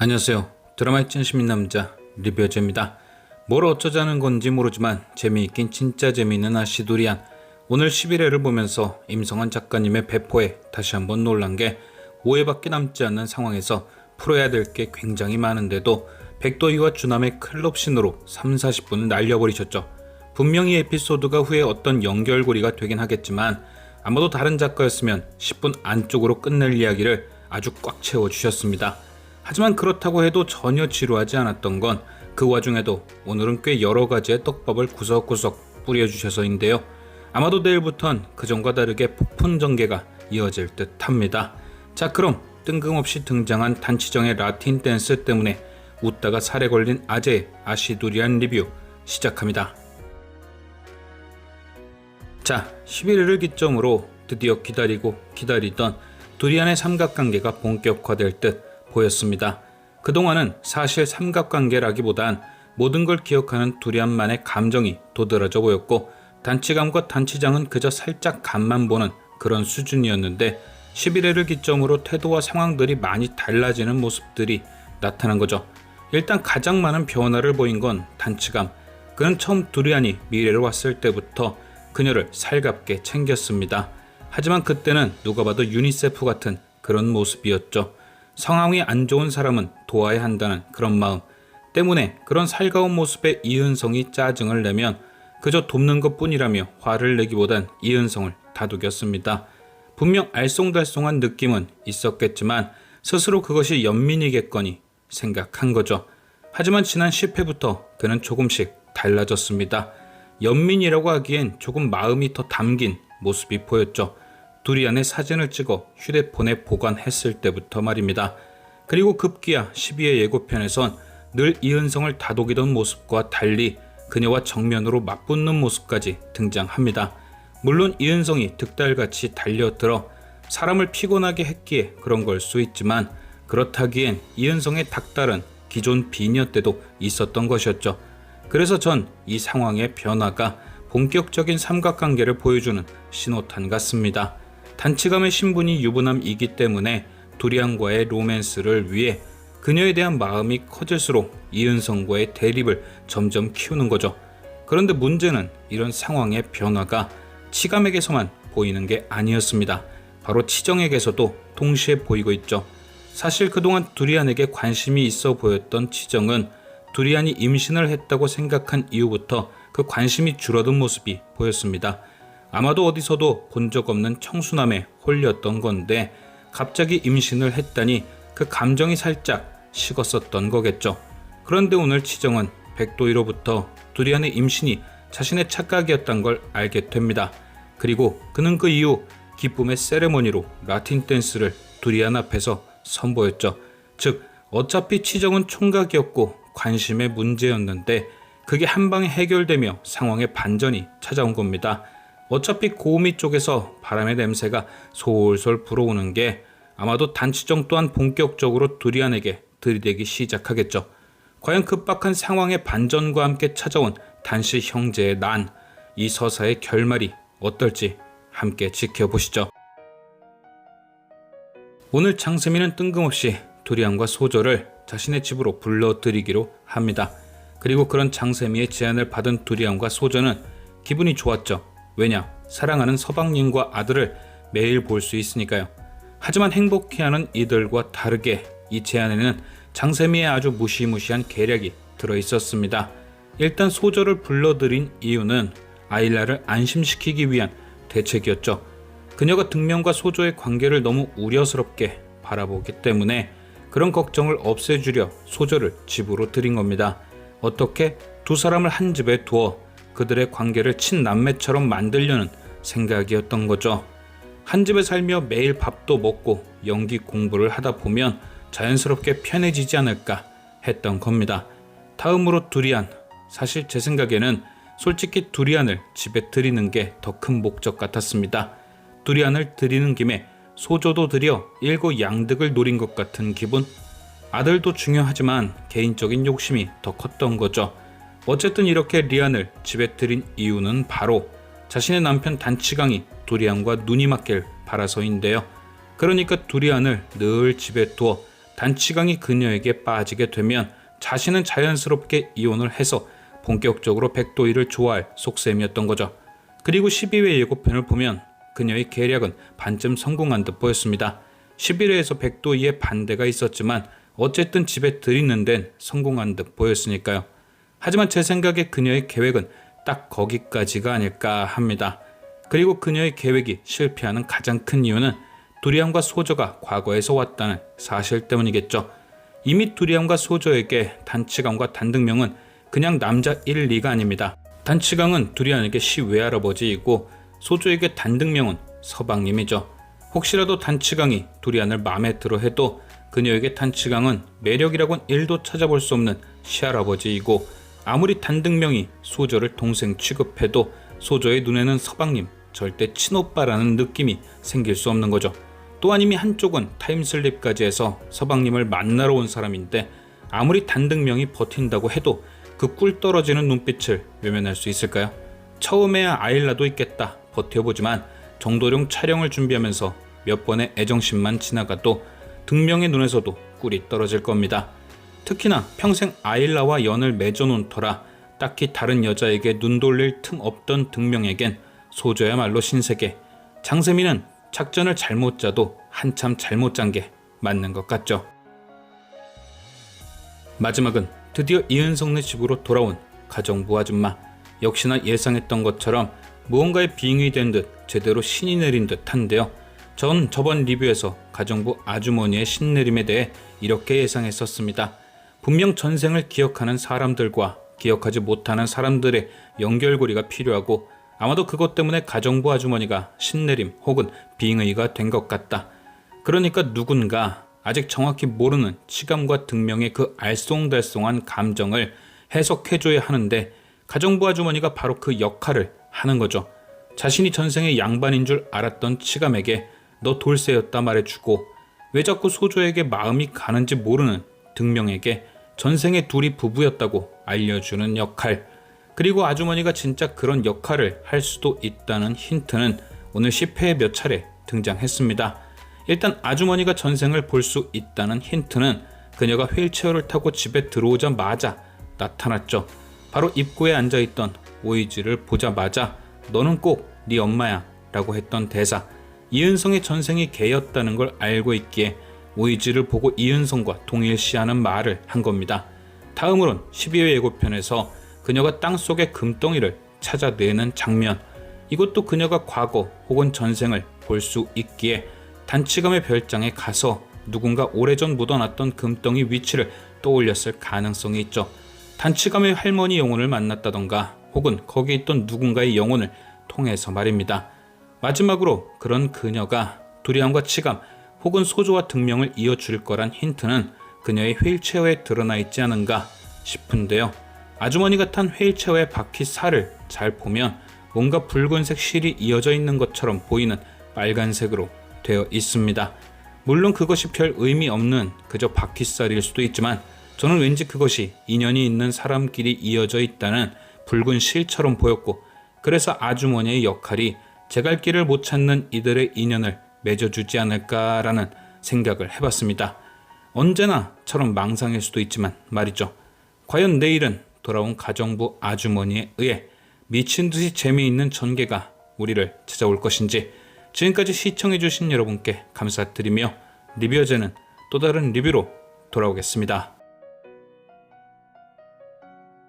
안녕하세요. 드라마의 찐시민 남자 리뷰어제입니다. 뭘 어쩌자는 건지 모르지만 재미있긴 진짜 재미있는 아시도리안 오늘 11회를 보면서 임성환 작가님의 배포에 다시 한번 놀란 게 오해밖에 남지 않는 상황에서 풀어야 될 게 굉장히 많은데도 백도희와 주남의 클럽신으로 3, 40분을 날려버리셨죠. 분명히 에피소드가 후에 어떤 연결고리가 되긴 하겠지만 아마도 다른 작가였으면 10분 안쪽으로 끝낼 이야기를 아주 꽉 채워주셨습니다. 하지만 그렇다고 해도 전혀 지루하지 않았던 건 그 와중에도 오늘은 꽤 여러 가지의 떡밥을 구석구석 뿌려주셔서인데요. 아마도 내일부턴 그전과 다르게 폭풍 전개가 이어질 듯 합니다. 자, 그럼 뜬금없이 등장한 단치정의 라틴 댄스 때문에 웃다가 살에 걸린 아재의 아시두리안 리뷰 시작합니다. 자, 11일을 기점으로 드디어 기다리고 기다리던 두리안의 삼각관계가 본격화될 듯 보였습니다. 그동안은 사실 삼각관계라기보단 모든 걸 기억하는 두리안만의 감정이 도드라져 보였고 단치감과 단치장은 그저 살짝 간만 보는 그런 수준이었는데 11회를 기점으로 태도와 상황들이 많이 달라지는 모습들이 나타난 거죠. 일단 가장 많은 변화를 보인 건 단치감. 그는 처음 두리안이 미래로 왔을 때부터 그녀를 살갑게 챙겼습니다. 하지만 그때는 누가 봐도 유니세프 같은 그런 모습이었죠. 상황이 안 좋은 사람은 도와야 한다는 그런 마음 때문에 그런 살가운 모습에 이은성이 짜증을 내면 그저 돕는 것 뿐이라며 화를 내기보단 이은성을 다독였습니다. 분명 알쏭달쏭한 느낌은 있었겠지만 스스로 그것이 연민이겠거니 생각한 거죠. 하지만 지난 10회부터 그는 조금씩 달라졌습니다. 연민이라고 하기엔 조금 마음이 더 담긴 모습이 보였죠. 두리안의 사진을 찍어 휴대폰에 보관했을 때부터 말입니다. 그리고 급기야 12회 예고편에선 늘 이은성을 다독이던 모습과 달리 그녀와 정면으로 맞붙는 모습까지 등장합니다. 물론 이은성이 득달같이 달려들어 사람을 피곤하게 했기에 그런 걸 수 있지만 그렇다기엔 이은성의 닥달은 기존 비녀 때도 있었던 것이었죠. 그래서 전 이 상황의 변화가 본격적인 삼각관계를 보여주는 신호탄 같습니다. 단치감의 신분이 유부남이기 때문에 두리안과의 로맨스를 위해 그녀에 대한 마음이 커질수록 이은성과의 대립을 점점 키우는 거죠. 그런데 문제는 이런 상황의 변화가 치감에게서만 보이는 게 아니었습니다. 바로 치정에게서도 동시에 보이고 있죠. 사실 그동안 두리안에게 관심이 있어 보였던 치정은 두리안이 임신을 했다고 생각한 이후부터 그 관심이 줄어든 모습이 보였습니다. 아마도 어디서도 본 적 없는 청순함에 홀렸던 건데 갑자기 임신을 했다니 그 감정이 살짝 식었었던 거겠죠. 그런데 오늘 치정은 백도희로부터 두리안의 임신이 자신의 착각이었던 걸 알게 됩니다. 그리고 그는 그 이후 기쁨의 세레머니로 라틴 댄스를 두리안 앞에서 선보였죠. 즉 어차피 치정은 총각이었고 관심의 문제였는데 그게 한 방에 해결되며 상황의 반전이 찾아온 겁니다. 어차피 고우미 쪽에서 바람의 냄새가 솔솔 불어오는 게 아마도 단치정 또한 본격적으로 두리안에게 들이대기 시작하겠죠. 과연 급박한 상황의 반전과 함께 찾아온 단시 형제의 난, 이 서사의 결말이 어떨지 함께 지켜보시죠. 오늘 장세민은 뜬금없이 두리안과 소저를 자신의 집으로 불러들이기로 합니다. 그리고 그런 장세미의 제안을 받은 두리안과 소저는 기분이 좋았죠. 왜냐? 사랑하는 서방님과 아들을 매일 볼 수 있으니까요. 하지만 행복해하는 이들과 다르게 이 제안에는 장세미의 아주 무시무시한 계략이 들어 있었습니다. 일단 소저를 불러들인 이유는 아일라를 안심시키기 위한 대책이었죠. 그녀가 등명과 소저의 관계를 너무 우려스럽게 바라보기 때문에 그런 걱정을 없애주려 소저를 집으로 들인 겁니다. 어떻게 두 사람을 한 집에 두어 그들의 관계를 친남매처럼 만들려는 생각이었던 거죠. 한 집에 살며 매일 밥도 먹고 연기 공부를 하다 보면 자연스럽게 편해지지 않을까 했던 겁니다. 다음으로 두리안. 사실 제 생각에는 솔직히 두리안을 집에 들이는 게 더 큰 목적 같았습니다. 두리안을 들이는 김에 소조도 들여 일고 양득을 노린 것 같은 기분? 아들도 중요하지만 개인적인 욕심이 더 컸던 거죠. 어쨌든 이렇게 리안을 집에 들인 이유는 바로 자신의 남편 단치강이 두리안과 눈이 맞길 바라서인데요. 그러니까 두리안을 늘 집에 두어 단치강이 그녀에게 빠지게 되면 자신은 자연스럽게 이혼을 해서 본격적으로 백도희를 좋아할 속셈이었던 거죠. 그리고 12회 예고편을 보면 그녀의 계략은 반쯤 성공한 듯 보였습니다. 11회에서 백도희의 반대가 있었지만 어쨌든 집에 들이는 데는 성공한 듯 보였으니까요. 하지만 제 생각에 그녀의 계획은 딱 거기까지가 아닐까 합니다. 그리고 그녀의 계획이 실패하는 가장 큰 이유는 두리안과 소저가 과거에서 왔다는 사실 때문이겠죠. 이미 두리안과 소저에게 단치강과 단등명은 그냥 남자 1, 2가 아닙니다. 단치강은 두리안에게 시 외할아버지이고 소조에게 단등명은 서방님이죠. 혹시라도 단치강이 두리안을 마음에 들어 해도 그녀에게 단치강은 매력이라곤 1도 찾아볼 수 없는 시할아버지이고 아무리 단등명이 소조를 동생 취급해도 소조의 눈에는 서방님 절대 친오빠라는 느낌이 생길 수 없는 거죠. 또한 이미 한쪽은 타임슬립까지 해서 서방님을 만나러 온 사람인데 아무리 단등명이 버틴다고 해도 그 꿀 떨어지는 눈빛을 외면할 수 있을까요? 처음에야 아일라도 있겠다 버텨보지만 정도령 촬영을 준비하면서 몇 번의 애정심만 지나가도 등명의 눈에서도 꿀이 떨어질 겁니다. 특히나 평생 아일라와 연을 맺어놓은 터라 딱히 다른 여자에게 눈 돌릴 틈 없던 등명에겐 소저야말로 신세계. 장세민은 작전을 잘못 짜도 한참 잘못 짠 게 맞는 것 같죠. 마지막은 드디어 이은성네 집으로 돌아온 가정부 아줌마. 역시나 예상했던 것처럼 무언가에 빙의된 듯 제대로 신이 내린 듯 한데요. 전 저번 리뷰에서 가정부 아주머니의 신내림에 대해 이렇게 예상했었습니다. 분명 전생을 기억하는 사람들과 기억하지 못하는 사람들의 연결고리가 필요하고 아마도 그것 때문에 가정부 아주머니가 신내림 혹은 빙의가 된 것 같다. 그러니까 누군가 아직 정확히 모르는 치감과 등명의 그 알쏭달쏭한 감정을 해석해줘야 하는데 가정부 아주머니가 바로 그 역할을 하는 거죠. 자신이 전생의 양반인 줄 알았던 치감에게 너 돌쇠였다 말해주고 왜 자꾸 소조에게 마음이 가는지 모르는 등명에게 전생에 둘이 부부였다고 알려주는 역할 그리고 아주머니가 진짜 그런 역할을 할 수도 있다는 힌트는 오늘 10회에 몇 차례 등장했습니다. 일단 아주머니가 전생을 볼 수 있다는 힌트는 그녀가 휠체어를 타고 집에 들어오자마자 나타났죠. 바로 입구에 앉아있던 오이지를 보자마자 너는 꼭 네 엄마야 라고 했던 대사 이은성의 전생이 개였다는 걸 알고 있기에 오이지를 보고 이은성과 동일시하는 말을 한 겁니다. 다음으론 12회 예고편에서 그녀가 땅 속의 금덩이를 찾아내는 장면 이것도 그녀가 과거 혹은 전생을 볼 수 있기에 단치감의 별장에 가서 누군가 오래전 묻어놨던 금덩이 위치를 떠올렸을 가능성이 있죠. 단치감의 할머니 영혼을 만났다던가 혹은 거기 있던 누군가의 영혼을 통해서 말입니다. 마지막으로 그런 그녀가 두리안과 치감 혹은 소조와 등명을 이어줄 거란 힌트는 그녀의 휠체어에 드러나 있지 않은가 싶은데요. 아주머니가 탄 휠체어의 바퀴 살을 잘 보면 뭔가 붉은색 실이 이어져 있는 것처럼 보이는 빨간색으로 되어 있습니다. 물론 그것이 별 의미 없는 그저 바퀴살일 수도 있지만 저는 왠지 그것이 인연이 있는 사람끼리 이어져 있다는 붉은 실처럼 보였고 그래서 아주머니의 역할이 제갈 길을 못 찾는 이들의 인연을 맺어주지 않을까라는 생각을 해봤습니다. 언제나처럼 망상일 수도 있지만 말이죠. 과연 내일은 돌아온 가정부 아주머니에 의해 미친 듯이 재미있는 전개가 우리를 찾아올 것인지 지금까지 시청해주신 여러분께 감사드리며 리뷰어제는 또 다른 리뷰로 돌아오겠습니다.